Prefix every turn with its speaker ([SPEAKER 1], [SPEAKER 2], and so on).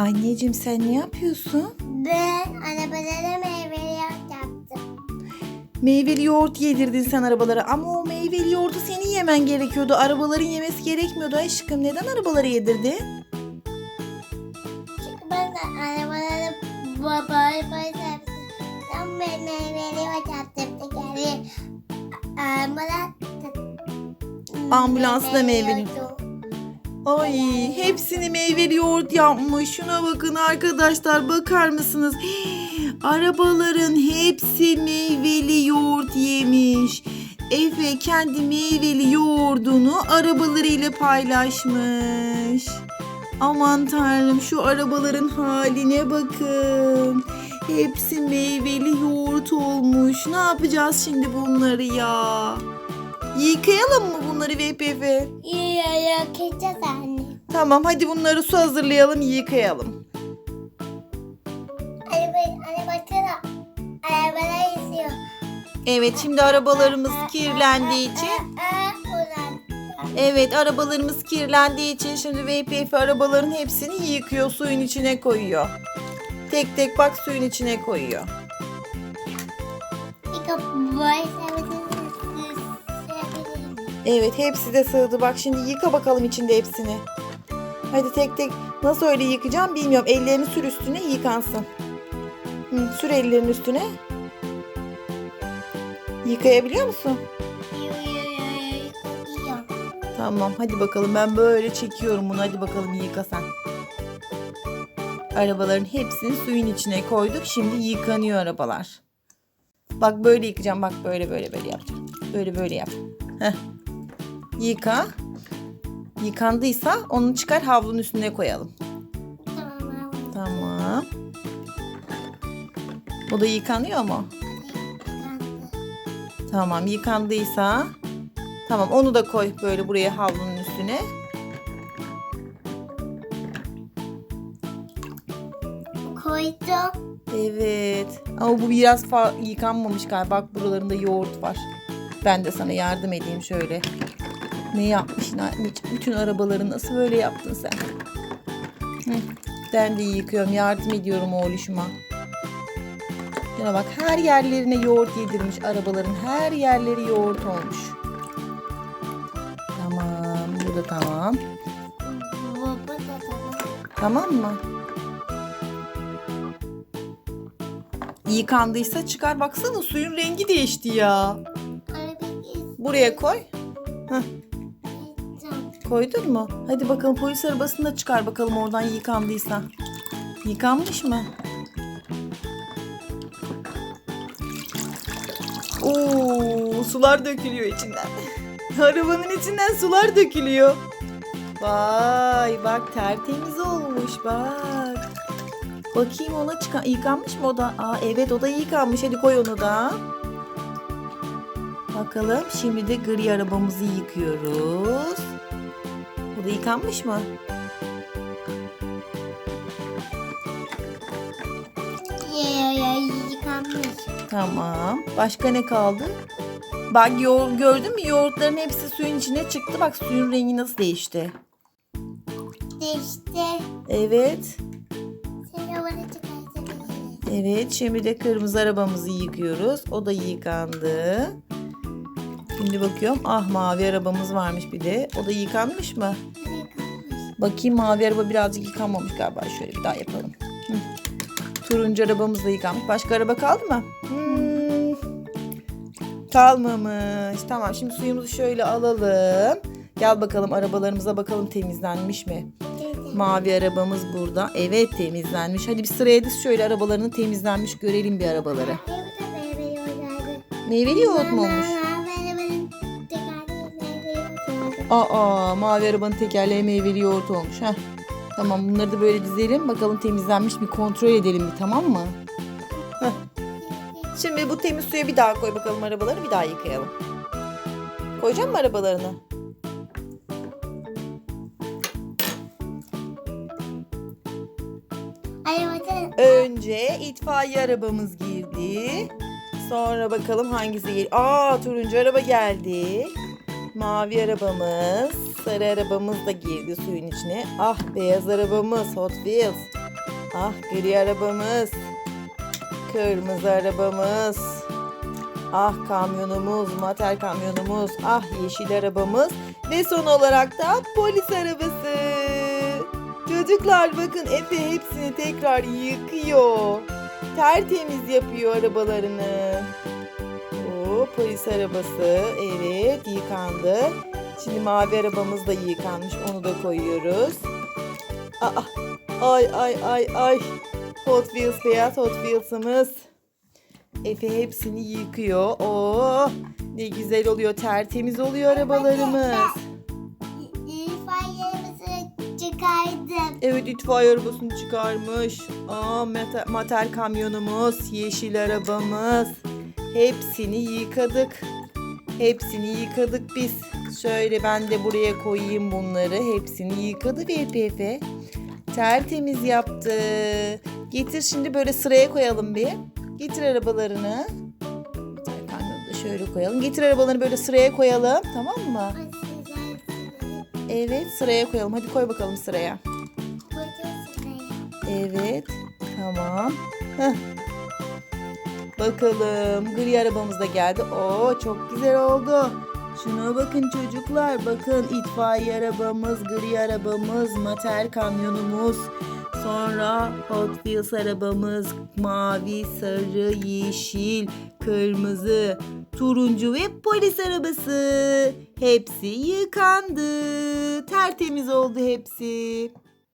[SPEAKER 1] Anneciğim sen ne yapıyorsun?
[SPEAKER 2] Ben arabalara meyveli yaptım.
[SPEAKER 1] Meyveli yoğurt yedirdin sen arabalara ama o meyveli yoğurdu senin yemen gerekiyordu. Arabaların yemesi gerekmiyordu aşkım. Neden arabalara yedirdin?
[SPEAKER 2] Çünkü ben de arabalara babayı yaptım. Ben meyveli yaptım. Tekerli arabalar
[SPEAKER 1] Ambulans da meyveli.
[SPEAKER 2] yoğurdu.
[SPEAKER 1] Ay hepsini meyveli yoğurt yapmış. Şuna bakın arkadaşlar bakar mısınız? Hii, Arabaların hepsi meyveli yoğurt yemiş. Efe kendi meyveli yoğurdunu arabalarıyla paylaşmış. Aman tanrım şu arabaların haline bakın. Hepsi meyveli yoğurt olmuş. Ne yapacağız şimdi bunları ya? Yıkayalım mı bunları VPF?
[SPEAKER 2] Ya yakacağız anne.
[SPEAKER 1] Tamam hadi bunları su hazırlayalım yıkayalım.
[SPEAKER 2] Araba, arabasına arabalar izliyor.
[SPEAKER 1] Evet şimdi arabalarımız kirlendiği için. Evet arabalarımız kirlendiği için şimdi VPF arabaların hepsini yıkıyor suyun içine koyuyor. Tek tek bak suyun içine koyuyor.
[SPEAKER 2] Sevdiğiniz
[SPEAKER 1] Evet hepsi de sığdı bak şimdi yıka bakalım içinde hepsini. Hadi tek tek nasıl öyle yıkayacağım bilmiyorum. Ellerini sür üstüne yıkansın. Hı, sür ellerin üstüne. Yıkayabiliyor musun? Tamam hadi bakalım ben böyle çekiyorum bunu hadi bakalım yıka sen. Arabaların hepsini suyun içine koyduk şimdi yıkanıyor arabalar. Bak böyle yıkayacağım bak böyle böyle böyle yapacağım. Böyle böyle yap. Heh. Yıka. Yıkandıysa onu çıkar havlunun üstüne koyalım.
[SPEAKER 2] Tamam.
[SPEAKER 1] Tamam. Bu da yıkanıyor mu? Tamam yıkandıysa tamam onu da koy böyle buraya havlunun üstüne.
[SPEAKER 2] Koydum.
[SPEAKER 1] Evet. Ama bu biraz yıkanmamış galiba. Bak buralarında yoğurt var. Ben de sana yardım edeyim şöyle. Ne yapmışsın anneciğim? Bütün arabaları nasıl böyle yaptın sen? Hı. Ben de yıkıyorum. Yardım ediyorum oğluşuma. Şuna bak her yerlerine yoğurt yedirmiş. Arabaların her yerleri yoğurt olmuş. Tamam. Bu da tamam.
[SPEAKER 2] Tamam.
[SPEAKER 1] Mı? Yıkandıysa çıkar baksana suyun rengi değişti ya. Buraya koy.
[SPEAKER 2] izleyeceğim.
[SPEAKER 1] Koydun mu? Hadi bakalım polis arabasını da çıkar bakalım oradan yıkandıysa. Yıkanmış mı? Oo, sular dökülüyor içinden. Arabanın içinden sular dökülüyor. Vay bak tertemiz olmuş bak. Bakayım ona çıkan yıkanmış mı o da? Aa evet o da yıkanmış. Hadi koy onu da. Bakalım şimdi de gri arabamızı yıkıyoruz. Bu da yıkanmış mı?
[SPEAKER 2] Yıkanmış.
[SPEAKER 1] Tamam. Başka ne kaldı? Bak yoğurt gördün mü? Yoğurtların hepsi suyun içine çıktı. Bak suyun rengi nasıl değişti.
[SPEAKER 2] İşte
[SPEAKER 1] Evet. Evet. Şimdi de kırmızı arabamızı yıkıyoruz. O da yıkandı. Şimdi bakıyorum. Ah mavi arabamız varmış bir de. O da yıkanmış mı?
[SPEAKER 2] Yıkanmış.
[SPEAKER 1] Bakayım mavi araba birazcık yıkanmamış galiba. Şöyle bir daha yapalım. Hı. Turuncu arabamız da yıkanmış. Başka araba kaldı mı? Hmm. Kalmamış. Tamam şimdi suyumuzu şöyle alalım. Gel bakalım arabalarımıza bakalım temizlenmiş mi? Mavi arabamız burada. Evet temizlenmiş. Hadi bir sıraya diz şöyle arabalarını temizlenmiş görelim bir arabaları. Meyveli yoğurt mu olmuş? Aa mavi arabanın tekerleği meyveli yoğurt olmuş. Heh. Tamam bunları da böyle dizelim. Bakalım temizlenmiş mi kontrol edelim bir tamam mı? Heh. Şimdi bu temiz suya bir daha koy bakalım arabaları bir daha yıkayalım. Koyacağım mı arabalarını? Önce itfaiye arabamız girdi. Sonra bakalım hangisi geliyor. Aa turuncu araba geldi. Mavi arabamız, sarı arabamız da girdi suyun içine. Ah beyaz arabamız Hot Wheels. Ah gri arabamız. Kırmızı arabamız. Ah kamyonumuz, mater kamyonumuz. Ah yeşil arabamız. Ve son olarak da polis arabası. Çocuklar bakın Efe hepsini tekrar yıkıyor. Tertemiz yapıyor arabalarını. Polis arabası evet yıkandı. Şimdi mavi arabamız da yıkanmış onu da koyuyoruz. Aa, ay ay ay ay. Hot Wheels beyaz Hot Wheels'ımız. Efe hepsini yıkıyor. Oo, ne güzel oluyor. Tertemiz oluyor arabalarımız.
[SPEAKER 2] İfademizi çıkardım.
[SPEAKER 1] Evet itfaiye arabasını çıkarmış. Aa mater, mater kamyonumuz, yeşil arabamız. Hepsini yıkadık. Hepsini yıkadık biz. Şöyle ben de buraya koyayım bunları. Hepsini yıkadı EPF. Tertemiz yaptı. Getir şimdi böyle sıraya koyalım bir. Getir arabalarını. Şöyle koyalım. Getir arabalarını böyle sıraya koyalım. Tamam mı? Evet sıraya koyalım. Hadi koy bakalım sıraya. Evet. Tamam. Heh. Bakalım. Gri arabamız da geldi. Oo çok güzel oldu. Şuna bakın çocuklar. Bakın itfaiye arabamız, gri arabamız, mater kamyonumuz. Sonra Hot Wheels arabamız mavi, sarı, yeşil, kırmızı, turuncu ve polis arabası. Hepsi yıkandı. Tertemiz oldu hepsi.